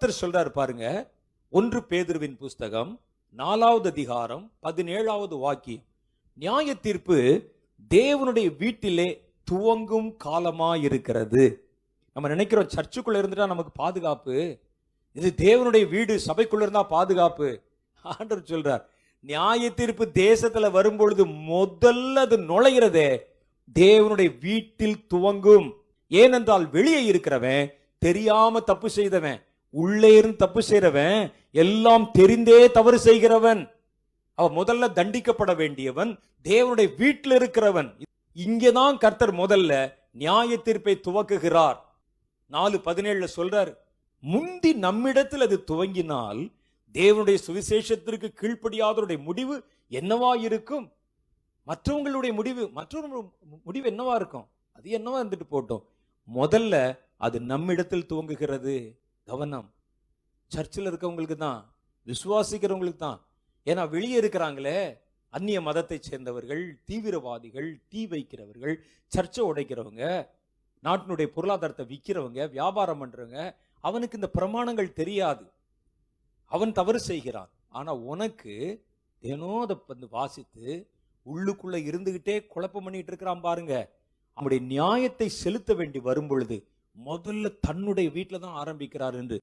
கர்த்தர் சொல்றாரு பாருங்க. ஒன்று பேதுருவின் புஸ்தகம் நாலாவது அதிகாரம் பதினேழாவது வாக்கியம். நியாய தீர்ப்பு தேவனுடைய வீட்டிலே துவங்கும் காலமா இருக்கிறது நம்ம நினைக்கிறோம் சர்ச்சுக்குள்ள இருந்துட்டா நமக்கு பாதுகாப்பு. இது தேவனுடைய வீடு சபைக்குள்ள இருந்தா பாதுகாப்பு. ஆண்டவர் சொல்றார் நியாய தீர்ப்பு தேசத்துல வரும்பொழுது முதல்ல அது நுழைகிறதே தேவனுடைய வீட்டில் துவங்கும். ஏனென்றால் வெளியே இருக்கிறவன் தெரியாம தப்பு செய்தவன். உள்ளே இருந்து தப்பு செய்கிறவன் எல்லாம் தெரிந்தே தவறு செய்கிறவன். அவன் முதல்ல தண்டிக்கப்பட வேண்டியவன் தேவனுடைய வீட்டில் இருக்கிறவன். இங்கதான் கர்த்தர் முதல்ல நியாய தீர்ப்பை துவக்குகிறார். நாலு பதினேழுல சொல்றார் முந்தி நம்மிடத்தில் அது துவங்கினால் தேவனுடைய சுவிசேஷத்திற்கு கீழ்ப்படியாதவருடைய முடிவு என்னவா இருக்கும்? மற்றவங்களுடைய முடிவு மற்றொரு முடிவு என்னவா இருக்கும்? அது என்னவா இருந்துட்டு போட்டோம்? முதல்ல அது நம்மிடத்தில் துவங்குகிறது. கவனம். சர்ச்சில் இருக்கவங்களுக்கு தான் விசுவாசிக்கிறவங்களுக்கு தான். ஏன்னா வெளியே இருக்கிறாங்களே அந்நிய மதத்தை சேர்ந்தவர்கள் தீவிரவாதிகள் தீ வைக்கிறவர்கள் சர்ச்சை உடைக்கிறவங்க நாட்டினுடைய பொருளாதாரத்தை விற்கிறவங்க வியாபாரம் பண்ணுறவங்க அவனுக்கு இந்த பிரமாணங்கள் தெரியாது. அவன் தவறு செய்கிறான். ஆனால் உனக்கு தினம் அதை வந்து வாசித்து உள்ளுக்குள்ளே இருந்துகிட்டே குழப்பம் பண்ணிட்டு இருக்கிறான் பாருங்க. அவனுடைய நியாயத்தை செலுத்த வேண்டி வரும் பொழுது முதல்ல தன்னுடைய வீட்டில் தான் ஆரம்பிக்கிறார் என்று